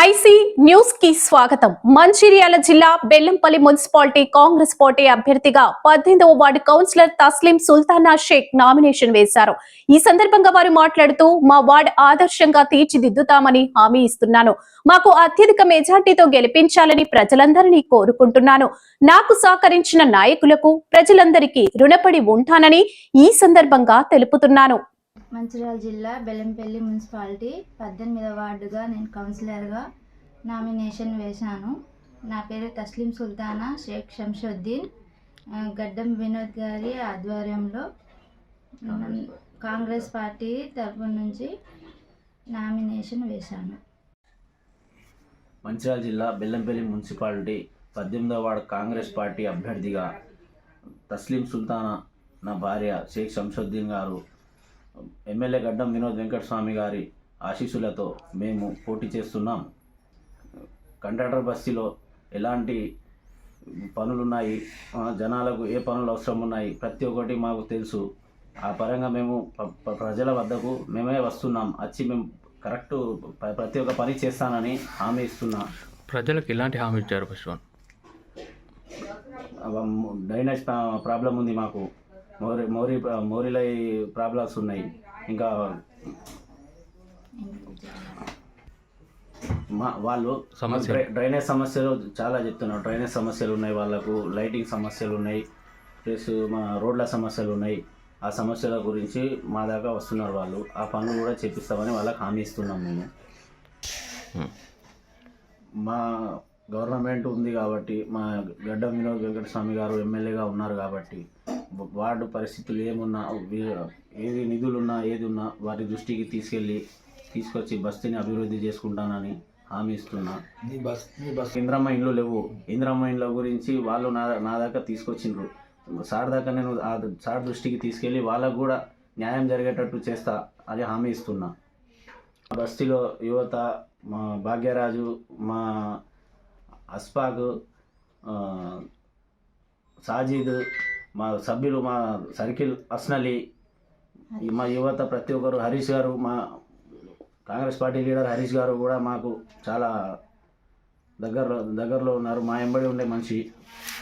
IC న్యూస్కి స్వాగతం. మంచిర్యాల జిల్లా బెల్లంపల్లి మున్సిపాలిటీ కాంగ్రెస్ పార్టీ అభ్యర్థిగా పద్దెనిమిదవ ward councillor Taslim Sultana Sheikh nomination వేశారు. ఈ సందర్భంగా వారు మాట్లాడుతూ మా వార్డ్ ఆదర్శంగా తీర్చిదిద్దుతామని హామీ ఇస్తున్నాను. మాకు అత్యధిక మెజార్టీతో గెలిపించాలని ప్రజలందరినీ కోరుకుంటున్నాను. నాకు సహకరించిన నాయకులకు ప్రజలందరికీ రుణపడి ఉంటానని ఈ సందర్భంగా తెలుపుతున్నాను. మంచిర్యాల జిల్లా బెల్లంపల్లి మున్సిపాలిటీ పద్దెనిమిదవ వార్డుగా నేను కౌన్సిలర్గా నామినేషన్ వేశాను. నా పేరు తస్లీం సుల్తానా షేక్ షంషుద్దీన్ గడ్డం వినోద్ గారి ఆధ్వర్యంలో కాంగ్రెస్ పార్టీ తరపు నుంచి నామినేషన్ వేశాను. మంచిర్యాల జిల్లా బెల్లంపల్లి మున్సిపాలిటీ పద్దెనిమిదవ వార్డు కాంగ్రెస్ పార్టీ అభ్యర్థిగా తస్లీం సుల్తానా నా భార్య షేక్ షంషుద్దీన్ గారు ఎమ్మెల్యే గడ్డం వినోద్ వెంకటస్వామి గారి ఆశీస్సులతో మేము పోటీ చేస్తున్నాం. కండక్టర్ బస్తీలో ఎలాంటి పనులున్నాయి? జనాలకు ఏ పనులు అవసరం ఉన్నాయి ప్రతి ఒక్కటి మాకు తెలుసు. ఆ పరంగా మేము ప్ర- ప్ర- ప్రజల వద్దకు మేమే వస్తున్నాం. వచ్చి మేము కరెక్ట్ ప్రతి ఒక్క పని చేస్తానని హామీ ఇస్తున్నా. ప్రజలకు ఎలాంటి హామీ ఇచ్చారు ఫస్ట్ డ్రైనేజ్ ప్రాబ్లం ఉంది మాకు. మోరి మోరీ మోరీలో ప్రాబ్లమ్స్ ఉన్నాయి. ఇంకా మా వాళ్ళు సమస్యలు. డ్రై- డ్రైనేజ్ సమస్యలు చాలా చెప్తున్నారు. డ్రైనేజ్ సమస్యలు ఉన్నాయి వాళ్ళకు లైటింగ్ సమస్యలు ఉన్నాయి. ప్లస్ మా రోడ్ల సమస్యలు ఉన్నాయి. ఆ సమస్యల గురించి మా దాకా వస్తున్నారు వాళ్ళు. ఆ పనులు కూడా చేపిస్తామని వాళ్ళకి హామీ ఇస్తున్నాం మేము. మా గవర్నమెంట్ ఉంది కాబట్టి మా గడ్డం వినోద్ వెంకటస్వామి గారు ఎమ్మెల్యేగా ఉన్నారు కాబట్టి వార్డు పరిస్థితులు ఏమున్నా ఏది నిధులున్నా ఏది ఉన్నా వారి దృష్టికి తీసుకెళ్ళి తీసుకొచ్చి బస్తీని అభివృద్ధి చేసుకుంటానని హామీ ఇస్తున్నా. ఇంద్రమ్మ ఇండ్లు లేవు. ఇంద్రమ్మ ఇండ్ల గురించి వాళ్ళు నా నా దాకా తీసుకొచ్చిండ్రు. సార్ దాకా నేను ఆ సార్ దృష్టికి తీసుకెళ్ళి వాళ్ళకు కూడా న్యాయం జరిగేటట్టు చేస్తా అని హామీ ఇస్తున్నా. బస్తీలో యువత మా భాగ్యరాజు మా అస్పాక్ సాజీద్ మా సభ్యులు మా సర్కిల్ అస్నలి మా యువత ప్రతి ఒక్కరు హరీష్ గారు మా కాంగ్రెస్ పార్టీ లీడర్ హరీష్ గారు కూడా మాకు చాలా దగ్గరలో దగ్గరలో ఉన్నారు. మా ఎంబడి ఉండే మనిషి.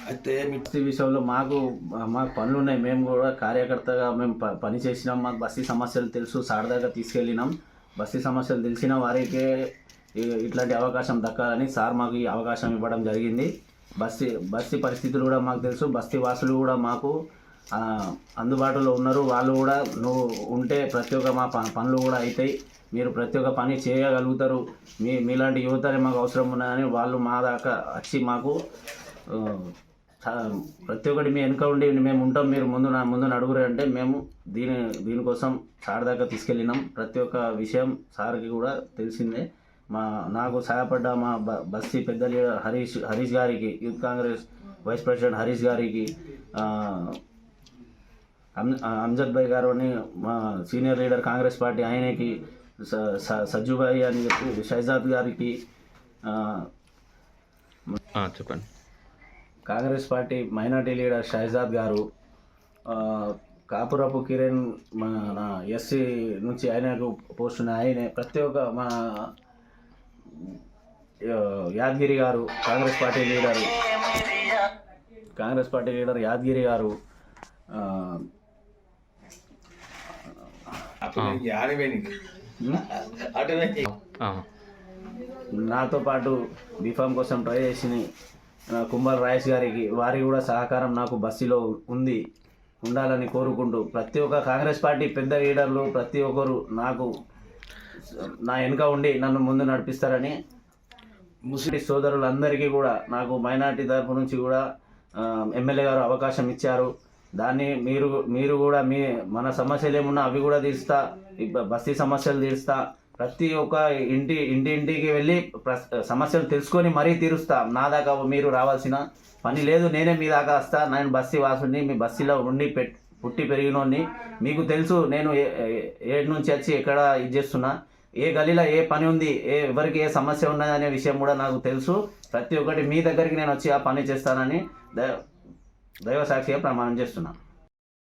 అయితే మిక్సీ విషయంలో మాకు మాకు పనులు ఉన్నాయి. మేము కూడా కార్యకర్తగా మేము ప- పని చేసినాం. మాకు బస్తీ సమస్యలు తెలుసు. సార్ దాకా తీసుకెళ్ళినాం. బస్తీ సమస్యలు తెలిసిన వారికే ఇట్లాంటి అవకాశం దక్కాలని సార్ మాకు ఈ అవకాశం ఇవ్వడం జరిగింది. బస్తీ బస్తీ పరిస్థితులు కూడా మాకు తెలుసు బస్తీ వాసులు కూడా మాకు అందుబాటులో ఉన్నారు. వాళ్ళు కూడా నువ్వు ఉంటే ప్రతి ఒక్క మా ప- పనులు కూడా అవుతాయి మీరు ప్రతి ఒక్క పని చేయగలుగుతారు. మీ మీలాంటి యువతనే మాకు అవసరం ఉన్నదని వాళ్ళు మా దాకా వచ్చి మాకు ప్రతి ఒక్కటి మీ వెనుక ఉండి మేము ఉంటాం. మీరు ముందు నా ముందు నడుగురు అంటే మేము దీని దీనికోసం సార్ దాకా తీసుకెళ్ళినాం. ప్రతి ఒక్క విషయం సార్కి కూడా తెలిసిందే. మా నాకు సహాయపడ్డ మా బస్తీ పెద్ద లీడర్ హరీష్ హరీష్ గారికి youth Congress vice president Harish గారికి అంజద్ భాయ్ గారు అని మా సీనియర్ లీడర్ కాంగ్రెస్ పార్టీ ఆయనకి స- స- సజ్జు భాయ్ అని చెప్పి షైజాద్ గారికి చెప్పండి. Congress party minority leader Shahzad garu Kapurapu Kiran మన ఎస్సీ నుంచి ఆయనకు పోస్ట్ ఉన్న ఆయనే ప్రతి ఒక్క మా Yadagiri garu Congress party leader. Congress party leader Yadagiri garu నాతో పాటు బీఫామ్ కోసం ట్రై చేసిన కుంభల్ రాయేష్ గారికి వారి కూడా సహకారం నాకు బస్సులో ఉంది ఉండాలని కోరుకుంటూ ప్రతి ఒక్క కాంగ్రెస్ పార్టీ పెద్ద లీడర్లు ప్రతి ఒక్కరు నాకు నా వెనుక ఉండి నన్ను ముందు నడిపిస్తారని ముస్లిం సోదరులందరికీ కూడా నాకు మైనార్టీ తరపు నుంచి కూడా ఎమ్మెల్యే గారు అవకాశం ఇచ్చారు. దాన్ని మీరు మీరు కూడా మీ మన సమస్యలు ఏమున్నా అవి కూడా తీరుస్తా బస్తీ సమస్యలు తీరుస్తా ప్రతి ఒక్క ఇంటి ఇంటి ఇంటికి వెళ్ళి ప్రస్- సమస్యలు తెలుసుకొని మరీ తీరుస్తా. నా దాకా మీరు రావాల్సిన పని లేదు నేనే మీ దాకా వస్తా. నేను బస్తీ వాసుని మీ బస్తీలో ఉండి పెట్టి పుట్టి పెరిగినోడిని. మీకు తెలుసు నేను ఏ- ఏడు నుంచి వచ్చి ఎక్కడ ఇది చేస్తున్నా. ఏ గలీలో ఏ పని ఉంది ఏ ఎవరికి ఏ సమస్య ఉన్నది అనే విషయం కూడా నాకు తెలుసు. ప్రతి ఒక్కటి మీ దగ్గరికి నేను వచ్చి ఆ పని చేస్తానని దైవ దైవ సాక్షిగా ప్రమాణం చేస్తున్నాను.